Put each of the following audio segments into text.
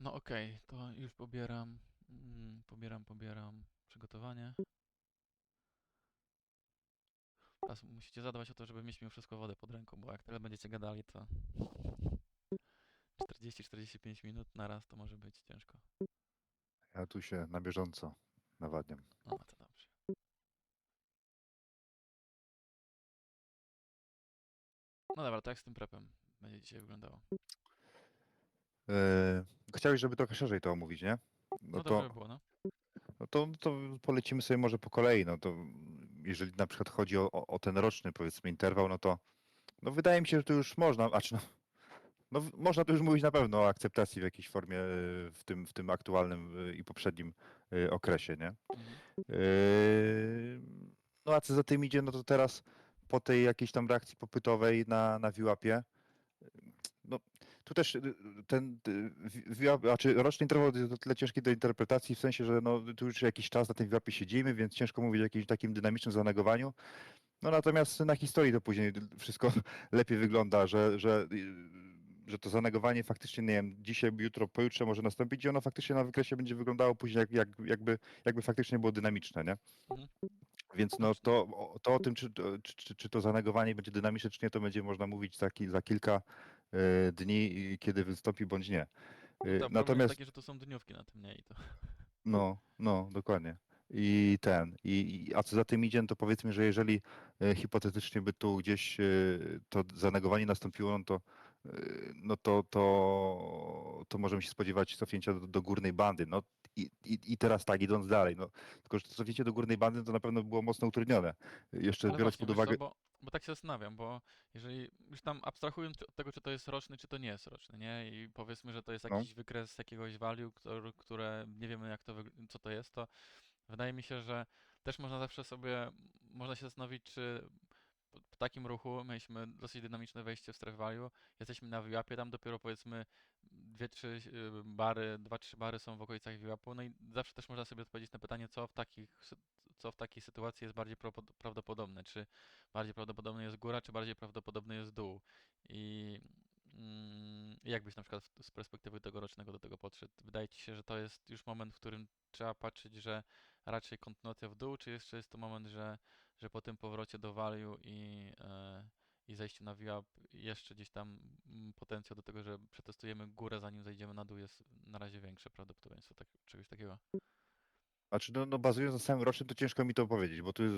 No okej, to już pobieram, mm, pobieram, pobieram przygotowanie. Teraz musicie zadbać o to, żeby mieć mimo wszystko wodę pod ręką, bo jak tyle będziecie gadali, to 40-45 minut na raz to może być ciężko. Ja tu się na bieżąco nawadniam. No to dobrze. No dobra, to jak z tym prepem będzie dzisiaj wyglądało? E, chciałeś, żeby trochę szerzej to omówić, nie? No No dobrze to, by było, no. no to, to polecimy sobie może po kolei. No to jeżeli na przykład chodzi o, o o ten roczny powiedzmy interwał, no to no wydaje mi się, że to już można, znaczy no, no w- można tu już mówić na pewno o akceptacji w jakiejś formie e, w tym, w tym aktualnym e, i poprzednim e, okresie, nie? Mhm. Yy, No a co za tym idzie, no to teraz po tej jakiejś tam reakcji popytowej na, na no tu też y, ten y, wi- VWAP, znaczy roczny interwał jest o tyle ciężki do interpretacji, w sensie, że no tu już jakiś czas na tym VWAP-ie siedzimy, więc ciężko mówić o jakimś takim dynamicznym zanegowaniu. No natomiast na historii to później wszystko lepiej wygląda, że, że, y, że to zanegowanie faktycznie, nie wiem, dzisiaj, jutro, pojutrze może nastąpić i ono faktycznie na wykresie będzie wyglądało później jak, jak, jakby, jakby faktycznie było dynamiczne, nie? Mhm. Więc no to, to o tym, czy, czy, czy, to zanegowanie będzie dynamiczne, czy nie, to będzie można mówić za, za kilka dni, i kiedy wystąpi bądź nie. E, No, jest Natomiast taki, że to są dniówki na tym, nie? I to... no, no, dokładnie. I ten, i, i, a co za tym idzie, no to powiedzmy, że jeżeli e, hipotetycznie by tu gdzieś e, to zanegowanie nastąpiło, no to, e, no to, to, to możemy się spodziewać cofnięcia do, do górnej bandy. No i, i, i teraz tak, idąc dalej, no tylko, że cofnięcie do górnej bandy to na pewno było mocno utrudnione. Jeszcze Ale biorąc właśnie, pod uwagę, co, bo, bo tak się zastanawiam, bo jeżeli już tam abstrahując od tego, czy to jest roczny, czy to nie jest roczny, nie? I powiedzmy, że to jest No. jakiś wykres jakiegoś value, który, które nie wiemy jak to, co to jest, to wydaje mi się, że też można zawsze sobie, można się zastanowić, czy po- takim ruchu mieliśmy dosyć dynamiczne wejście w strefę value, jesteśmy na VWAP-ie, tam dopiero powiedzmy dwie, trzy y, bary, dwa, trzy bary są w okolicach VWAP-u, no i zawsze też można sobie odpowiedzieć na pytanie, co w takich, co w takiej sytuacji jest bardziej prawdopodobne, czy bardziej prawdopodobny jest góra, czy bardziej prawdopodobny jest dół. I mm, jak byś na przykład z perspektywy tegorocznego do tego podszedł? Wydaje ci się, że to jest już moment, w którym trzeba patrzeć, że raczej kontynuacja w dół, czy jeszcze jest to moment, że, że po tym powrocie do value i, e, i zejściu na VWAP jeszcze gdzieś tam mm, potencjał do tego, że przetestujemy górę, zanim zejdziemy na dół, jest na razie większe prawdopodobieństwo tak, czegoś takiego. Znaczy, no, no bazując na samym rocznym, to ciężko mi to powiedzieć, bo tu jest,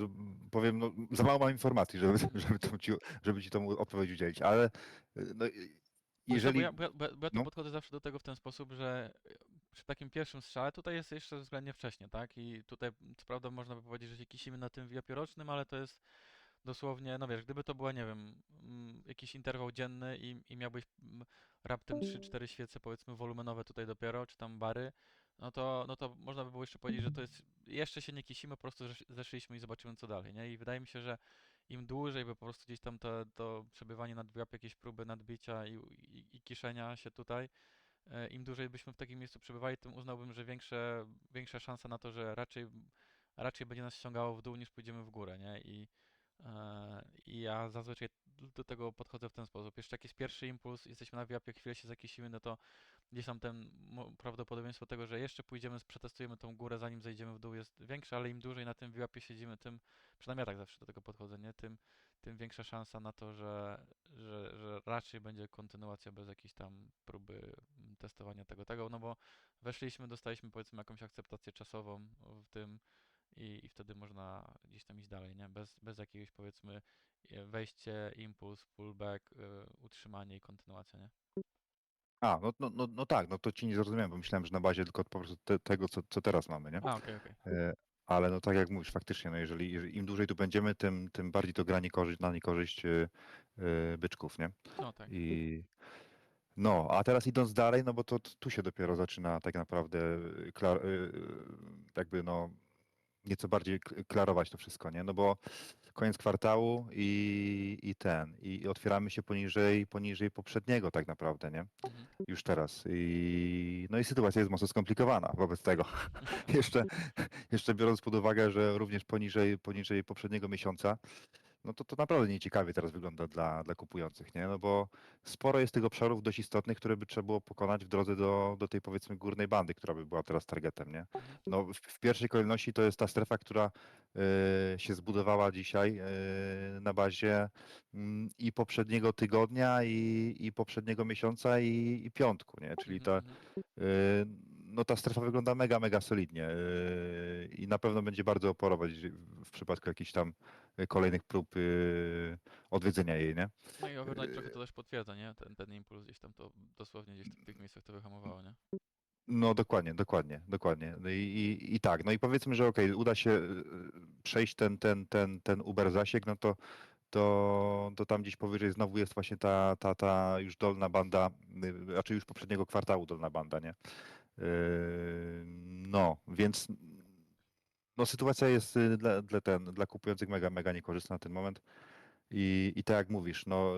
powiem, no, za mało mam informacji, żeby, żeby, tą ci, żeby ci tą odpowiedź udzielić, ale y, no, jeżeli... Bo ja, bo ja, bo ja, bo ja tu no. podchodzę zawsze do tego w ten sposób, że e, przy takim pierwszym strzale tutaj jest jeszcze względnie wcześnie, tak? I tutaj co prawda można by powiedzieć, że się kisimy na tym VIAP rocznym, ale to jest dosłownie, no wiesz, gdyby to była, nie wiem, mm, jakiś interwał dzienny i, i miałbyś mm, raptem 3-4 świece powiedzmy wolumenowe tutaj dopiero, czy tam bary, no to, no to można by było jeszcze powiedzieć, że to jest, jeszcze się nie kisimy, po prostu zesz- zeszliśmy i zobaczymy co dalej, nie? I wydaje mi się, że im dłużej by po prostu gdzieś tam to, to przebywanie nad jakieś próby nadbicia i, i, i kiszenia się tutaj, im dłużej byśmy w takim miejscu przebywali, tym uznałbym, że większe, większa szansa na to, że raczej, raczej będzie nas ściągało w dół niż pójdziemy w górę, nie? I, e, i ja zazwyczaj do- tego podchodzę w ten sposób. Jeszcze jakiś pierwszy impuls, jesteśmy na WIAP, chwilę się zakisimy, no to gdzieś tam ten prawdopodobieństwo tego, że jeszcze pójdziemy, przetestujemy tą górę, zanim zejdziemy w dół jest większe, ale im dłużej na tym WIAP-ie siedzimy, tym, przynajmniej ja tak zawsze do tego podchodzę, nie? Tym, tym większa szansa na to, że, że, że raczej będzie kontynuacja bez jakiejś tam próby testowania tego, tego, no bo weszliśmy, dostaliśmy powiedzmy jakąś akceptację czasową w tym i, i wtedy można gdzieś tam iść dalej, nie? Bez, bez jakiegoś powiedzmy e, wejście, impuls, pullback, y, utrzymanie i kontynuacja, nie? A, no, no, no, no tak, no to ci nie zrozumiałem, bo myślałem, że na bazie tylko po prostu te, tego, co, co teraz mamy, nie? A, okej, okej. E, Ale no tak jak mówisz, faktycznie, no jeżeli, jeżeli im dłużej tu będziemy, tym, tym bardziej to gra niekorzyść, na niekorzyść e, e, byczków, nie? No tak. I no, a teraz idąc dalej, no bo to, tu się dopiero zaczyna tak naprawdę y, klar, y, y, jakby no nieco bardziej k- klarować to wszystko, nie? No bo koniec kwartału i, i ten, i otwieramy się poniżej, poniżej poprzedniego tak naprawdę, nie? Mhm. Już teraz. I, no i sytuacja jest mocno skomplikowana wobec tego. jeszcze, jeszcze biorąc pod uwagę, że również poniżej, poniżej poprzedniego miesiąca, no to to naprawdę nieciekawie teraz wygląda dla, dla kupujących, nie? No bo sporo jest tych obszarów dość istotnych, które by trzeba było pokonać w drodze do, do tej powiedzmy górnej bandy, która by była teraz targetem, nie? No w, w pierwszej kolejności to jest ta strefa, która e, się zbudowała dzisiaj e, na bazie mm, i poprzedniego tygodnia, i, i poprzedniego miesiąca, i, i piątku, nie? Czyli ta, Mhm. Yy, no ta strefa wygląda mega, mega solidnie i na pewno będzie bardzo oporować w przypadku jakichś tam kolejnych prób yy, odwiedzenia jej, nie? No i overnight trochę Yy. to też potwierdza, nie? Ten, ten impuls gdzieś tam to dosłownie gdzieś w tych miejscach to wyhamowało, nie? No dokładnie, dokładnie, dokładnie. No i, i, i tak, no i powiedzmy, że okej, uda się yy, przejść ten, ten, ten, ten Uber zasięg, no to, to, to tam gdzieś powyżej znowu jest właśnie ta, ta, ta już dolna banda, raczej już poprzedniego kwartału dolna banda, nie? No, więc no sytuacja jest y, dla, dla, ten, dla kupujących mega, mega niekorzystna na ten moment. I, I tak jak mówisz, no,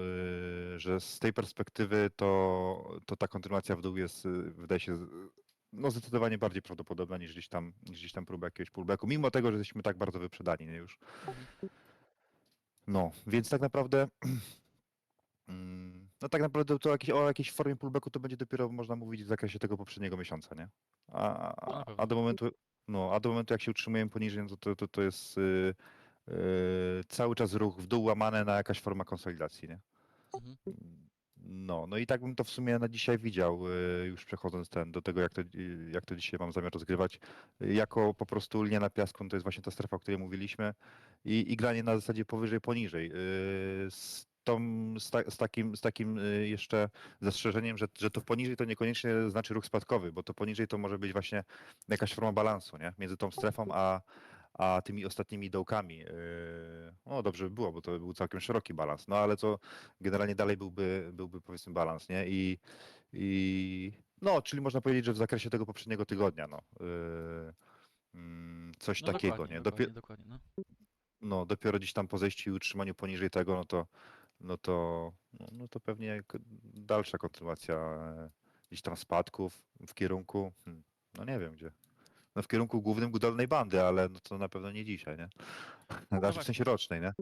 y, że z tej perspektywy to, to ta kontynuacja w dół jest, y, wydaje się, z- no, zdecydowanie bardziej prawdopodobna niż gdzieś tam, niż gdzieś tam próba jakiegoś pullbacku, mimo tego, że jesteśmy tak bardzo wyprzedani, nie już. No, więc tak naprawdę, mm, no tak naprawdę to jakieś, o jakiejś formie pullbacku to będzie dopiero można mówić w zakresie tego poprzedniego miesiąca, nie? A, No na a, pewno. a do momentu, no, a do momentu jak się utrzymujemy poniżej, no to, to, to, to jest y, y, cały czas ruch w dół łamane na jakaś forma konsolidacji, nie? Mhm. No, no i tak bym to w sumie na dzisiaj widział, y, już przechodząc ten, do tego, jak to, y, jak to dzisiaj mam zamiar rozgrywać. Jako po prostu linia na piasku, no to jest właśnie ta strefa, o której mówiliśmy i, i granie na zasadzie powyżej, poniżej. y, Z, tą, z, ta, z, takim, z takim y, jeszcze zastrzeżeniem, że, że to poniżej to niekoniecznie znaczy ruch spadkowy, bo to poniżej to może być właśnie jakaś forma balansu, nie? Między tą strefą a, a tymi ostatnimi dołkami. Yy, No dobrze by było, bo to był całkiem szeroki balans, no ale to generalnie dalej byłby, byłby powiedzmy balans, nie? I, i no, czyli można powiedzieć, że w zakresie tego poprzedniego tygodnia, no. yy, mm, Coś No takiego, dokładnie, nie? dokładnie, dokładnie, no. no, dopiero gdzieś tam po zejściu i utrzymaniu poniżej tego, no to, no to, no, no to pewnie dalsza kontynuacja e, gdzieś tam spadków w kierunku, hmm, no nie wiem gdzie. No w kierunku głównym dolnej bandy, ale no to na pewno nie dzisiaj, nie? Znaczy w właśnie. sensie rocznej, nie?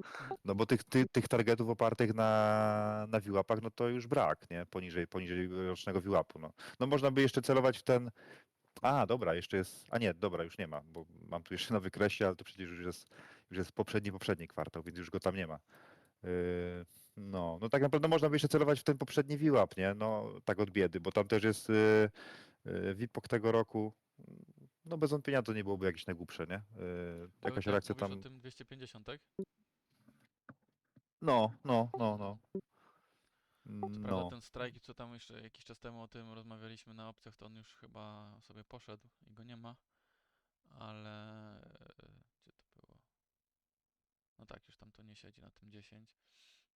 No bo tych, ty, tych targetów opartych na, na VWAP-ach, no to już brak, nie? Poniżej, poniżej rocznego VWAP-u, no. No można by jeszcze celować w ten, a dobra, jeszcze jest, a nie, dobra, już nie ma, bo mam tu jeszcze na wykresie, ale to przecież już jest, już jest poprzedni, poprzedni kwartał, więc już go tam nie ma. Yy, No, no tak naprawdę można by jeszcze celować w ten poprzedni VWAP, nie? No tak od biedy, bo tam też jest yy, yy, WIPOK tego roku, no bez wątpienia to nie byłoby jakieś najgłupsze, nie? Jakaś tak, reakcja tam, o tym 250, tak? no, no, no, no. Co prawda No, ten strajk, co tam jeszcze jakiś czas temu o tym rozmawialiśmy na opcjach, to on już chyba sobie poszedł i go nie ma, ale? No tak, już tam to nie siedzi na tym 10.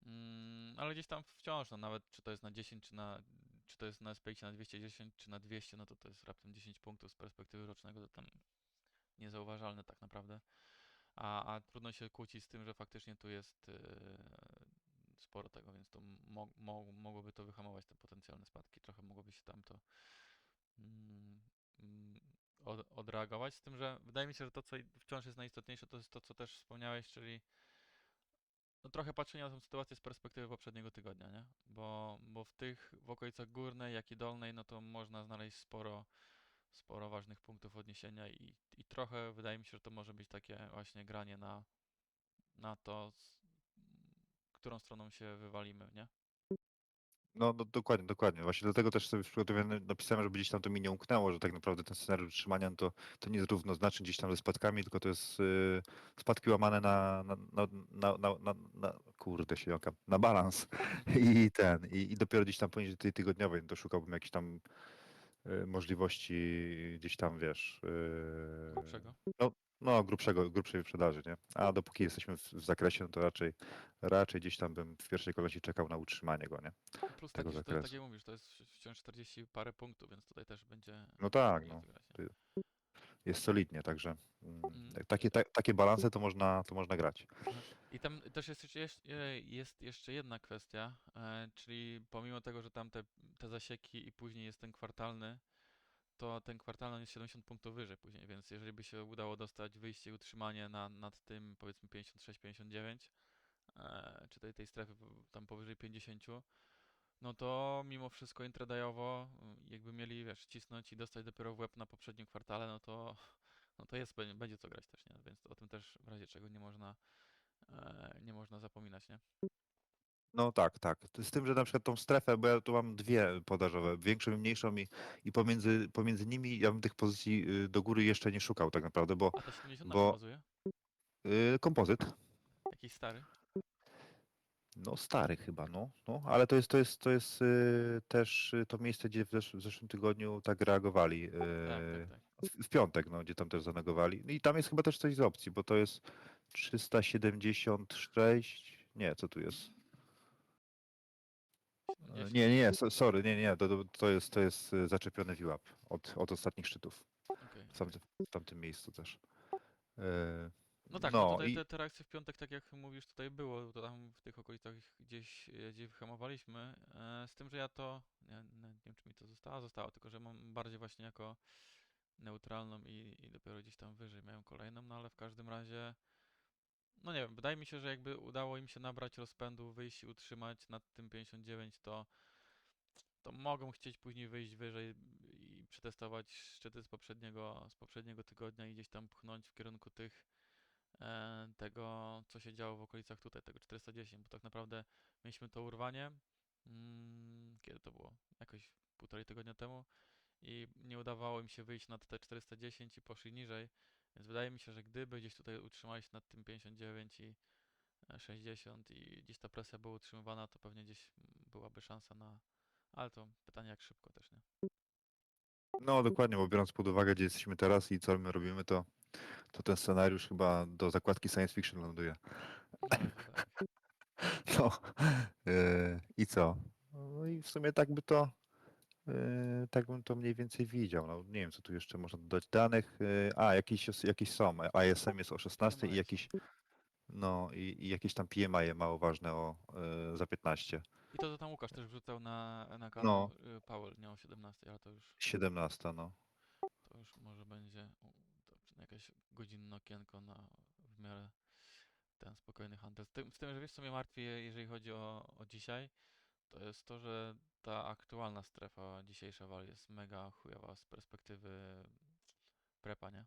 Mm, ale gdzieś tam wciąż, no nawet czy to jest na 10, czy na czy to jest na SPX na 210, czy na 200, no to to jest raptem 10 punktów z perspektywy rocznego, to tam niezauważalne tak naprawdę. A, a trudno się kłócić z tym, że faktycznie tu jest yy, sporo tego, więc to mo mo mogłoby to wyhamować te potencjalne spadki. Trochę mogłoby się tam to od odreagować. Z tym, że wydaje mi się, że to, co wciąż jest najistotniejsze, to jest to, co też wspomniałeś, czyli no trochę patrzenie na tę sytuację z perspektywy poprzedniego tygodnia, nie? Bo, bo w tych, w okolicach górnej, jak i dolnej, no to można znaleźć sporo, sporo ważnych punktów odniesienia i, i trochę wydaje mi się, że to może być takie właśnie granie na, na to, z, którą stroną się wywalimy, nie? No, no dokładnie, dokładnie. Właśnie dlatego też sobie w przygotowaniu napisałem, żeby gdzieś tam to mi nie umknęło, że tak naprawdę ten scenariusz utrzymania no to, to nie jest równoznaczny gdzieś tam ze spadkami, tylko to jest yy, spadki łamane na, na, na, na, na, na, na kurde się jąkam, na balans i ten, i, i dopiero gdzieś tam poniżej tej tygodniowej, no to szukałbym jakichś tam yy, możliwości gdzieś tam, wiesz, yy, Grubszego. no, no grubszego, grubszej wyprzedaży, nie? A dopóki jesteśmy w, w zakresie, no to raczej, raczej gdzieś tam bym w pierwszej kolejności czekał na utrzymanie go, nie? No Plus tego taki, to, zakresu. tak jak mówisz, to jest wci- wciąż 40 parę punktów, więc tutaj też będzie No tak, no. nie? Jest solidnie, także mm, Mm. takie, ta, takie balanse to można, to można grać. I tam też jest jeszcze, jest, e, jest jeszcze jedna kwestia, e, czyli pomimo tego, że tam te, te zasieki i później jest ten kwartalny, to ten kwartalny jest 70 punktów wyżej później, więc jeżeli by się udało dostać wyjście i utrzymanie na, nad tym powiedzmy 56-59, e, czy tej, tej strefy tam powyżej 50, no to mimo wszystko intradajowo, y, jakby mieli, wiesz, cisnąć i dostać dopiero w łeb na poprzednim kwartale, no to, no to jest, będzie, będzie co grać też, nie? Więc o tym też w razie czego nie można, e, nie można zapominać, nie? No tak, tak. Z tym, że na przykład tą strefę, bo ja tu mam dwie podażowe, większą i mniejszą i, i pomiędzy, pomiędzy nimi ja bym tych pozycji y, do góry jeszcze nie szukał tak naprawdę, bo A ta 70 na bo- czym bazuje? y, kompozyt, Jakiś stary? no stary chyba, no, no ale to jest, to jest, to jest y, też y, to miejsce, gdzie w, zesz w zeszłym tygodniu tak reagowali. Tak, y, tak, tak. w, w piątek, no, gdzie tam też zanegowali. No i tam jest chyba też coś z opcji, bo to jest 376, nie, co tu jest? E, 70? Nie, nie, nie, so- sorry, nie, nie, to, to- jest, to jest y, zaczepiony VWAP od, od ostatnich szczytów. Okej. w tamtym, w tamtym miejscu też. E, No tak, no, no tutaj i- te, te reakcje w piątek, tak jak mówisz, tutaj było, to tam w tych okolicach gdzieś, e, gdzie wyhamowaliśmy, e, z tym, że ja to, nie, nie, nie wiem czy mi to zostało, zostało, tylko że mam bardziej właśnie jako neutralną i, i dopiero gdzieś tam wyżej miałem kolejną, no ale w każdym razie, no nie wiem, wydaje mi się, że jakby udało im się nabrać rozpędu, wyjść i utrzymać nad tym 59, to, to mogą chcieć później wyjść wyżej i przetestować szczyty z poprzedniego, z poprzedniego tygodnia i gdzieś tam pchnąć w kierunku tych e, tego, co się działo w okolicach tutaj, tego 410, bo tak naprawdę mieliśmy to urwanie, mm, kiedy to było? Jakoś półtorej tygodnia temu i nie udawało im się wyjść nad te 410 i poszli niżej, więc wydaje mi się, że gdyby gdzieś tutaj utrzymali się nad tym 59 i e, 60 i gdzieś ta presja była utrzymywana, to pewnie gdzieś byłaby szansa na... Ale to pytanie jak szybko też, nie? no dokładnie, bo biorąc pod uwagę, gdzie jesteśmy teraz i co my robimy, to, to ten scenariusz chyba do zakładki science fiction ląduje. No, tak. No e, i co? No i w sumie tak by to, e, tak bym to mniej więcej widział. No, nie wiem, co tu jeszcze można dodać. Danych, e, a jakieś, jakieś są. ISM jest o 16 i jakiś, no i, i jakieś tam PMI mało ważne o, e, za 15. I to, co tam Łukasz też wrzucał na, na kanał y, Powell, nie o 17, ale to już 17, no. To już może będzie to jakieś godzinne okienko na w miarę ten spokojny handel. Z tym, z tym że wiesz co mnie martwi, je- jeżeli chodzi o, o dzisiaj, to jest to, że ta aktualna strefa dzisiejsza wali jest mega chujowa z perspektywy prepa, nie?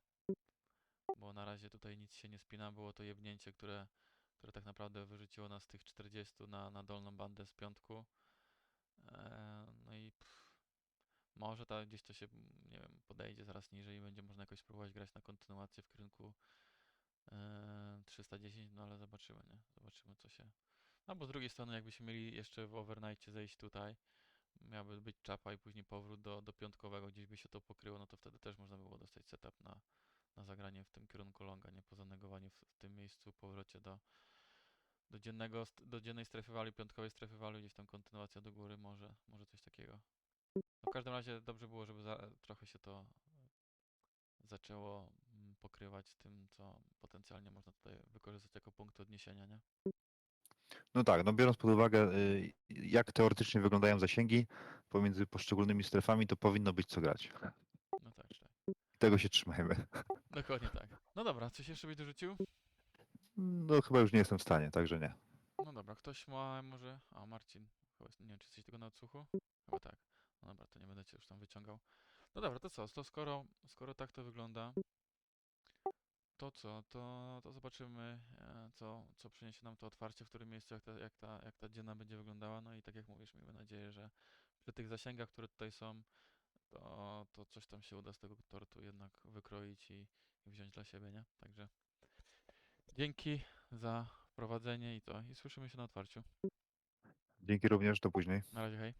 Bo na razie tutaj nic się nie spina, było to jebnięcie, które, które tak naprawdę wyrzuciło nas z tych 40 na, na dolną bandę z piątku. Eee, no i pff, może ta, gdzieś to się, nie wiem, podejdzie zaraz niżej i będzie można jakoś spróbować grać na kontynuację w kierunku e, 310, no ale zobaczymy, nie? Zobaczymy co się... No bo z drugiej strony jakbyśmy mieli jeszcze w overnightie zejść tutaj, miałby być czapa i później powrót do, do piątkowego, gdzieś by się to pokryło, no to wtedy też można było dostać setup na, na zagranie w tym kierunku longa, nie po zanegowaniu w, w tym miejscu, powrocie do, do dziennego, do dziennej strefy wali, piątkowej strefy wali, gdzieś tam kontynuacja do góry, może, może coś takiego. No w każdym razie dobrze było, żeby za, trochę się to zaczęło mm, pokrywać z tym, co potencjalnie można tutaj wykorzystać jako punkt odniesienia, nie? No tak, no biorąc pod uwagę, y, jak teoretycznie wyglądają zasięgi pomiędzy poszczególnymi strefami, to powinno być co grać. No tak, tak. Tego się trzymajmy. Dokładnie tak. No dobra, coś jeszcze byś dorzucił? No chyba już nie jestem w stanie, także nie. No dobra, ktoś ma może... A, Marcin, chyba, nie wiem, czy jesteś tego na odsłuchu? Chyba tak. No dobra, to nie będę cię już tam wyciągał. No dobra, to co? To skoro, skoro tak to wygląda, to co? To, to zobaczymy, e, co, co przyniesie nam to otwarcie, w którym miejscu, jak ta, jak, ta, jak ta dzienna będzie wyglądała. No i tak jak mówisz, miejmy nadzieję, że przy tych zasięgach, które tutaj są, to, to coś tam się uda z tego tortu jednak wykroić i, i wziąć dla siebie, nie? Także dzięki za prowadzenie i to. I słyszymy się na otwarciu. Dzięki również, do później. Na razie, hej.